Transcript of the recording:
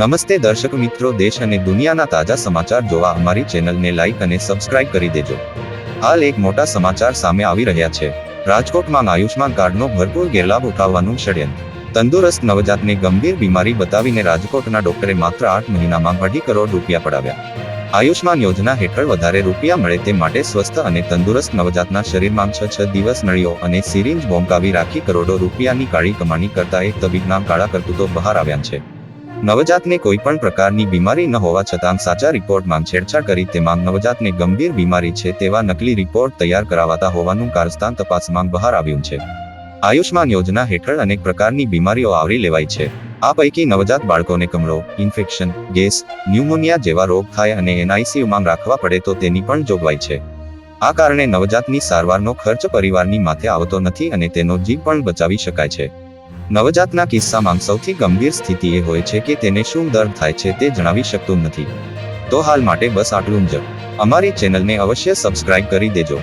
નમસ્તે દર્શક મિત્રો, દેશ અને દુનિયાના તાજા સમાચાર જોવા અમારી ચેનલને લાઈક અને સબસ્ક્રાઇબ કરી દેજો. હાલ એક મોટા સમાચાર સામે આવી રહ્યા છે. રાજકોટમાં આયુષ્માન કાર્ડનો ભરપૂર ગેરલાભ ઉઠાવવાનું ષડયંત્ર. તંદુરસ્ત નવજાતને ગંભીર બીમારી બતાવીને રાજકોટના ડોક્ટરે માત્ર આઠ મહિનામાં અઢી કરોડ રૂપિયા પડાવ્યા. આયુષ્માન યોજના હેઠળ વધારે રૂપિયા મળે તે માટે સ્વસ્થ અને તંદુરસ્ત નવજાતના શરીરમાં છ છ દિવસ નળીઓ અને સિરિંજ બોંકાવી રાખી કરોડો રૂપિયાની કાળી કમાણી કરતા એક તબીબના કાળા કરતૂતો બહાર આવ્યા છે. નવજાતને કોઈ પણ પ્રકારની બીમારી ન હોવા છતાં સાચા રિપોર્ટમાં છેડછાડ કરી તેમાં નવજાતને ગંભીર બીમારી છે તેવા નકલી રિપોર્ટ તૈયાર કરાવાતા હોવાનું કારસ્તાન તપાસમાં બહાર આવ્યું છે. આયુષ્માન યોજના હેઠળ અનેક પ્રકારની બીમારીઓ આવરી લેવાય છે. આ પૈકી નવજાત બાળકોને કમળો, ઇન્ફેક્શન, ગેસ, ન્યુમોનિયા જેવા રોગ થાય અને એનઆઈસીયુમાં રાખવા પડે તો તેની પણ જોગવાઈ છે. આ કારણે નવજાતની સારવારનો ખર્ચ પરિવારની માથે આવતો નથી અને તેનો જીવ પણ બચાવી શકાય છે. નવજાતના કિસ્સામાં સૌથી ગંભીર સ્થિતિ એ હોય છે કે તેને શું દર્દ થાય છે તે જણાવી શકતું નથી. તો હાલ માટે બસ આટલું જ. અમારી ચેનલને અવશ્ય સબસ્ક્રાઇબ કરી દેજો.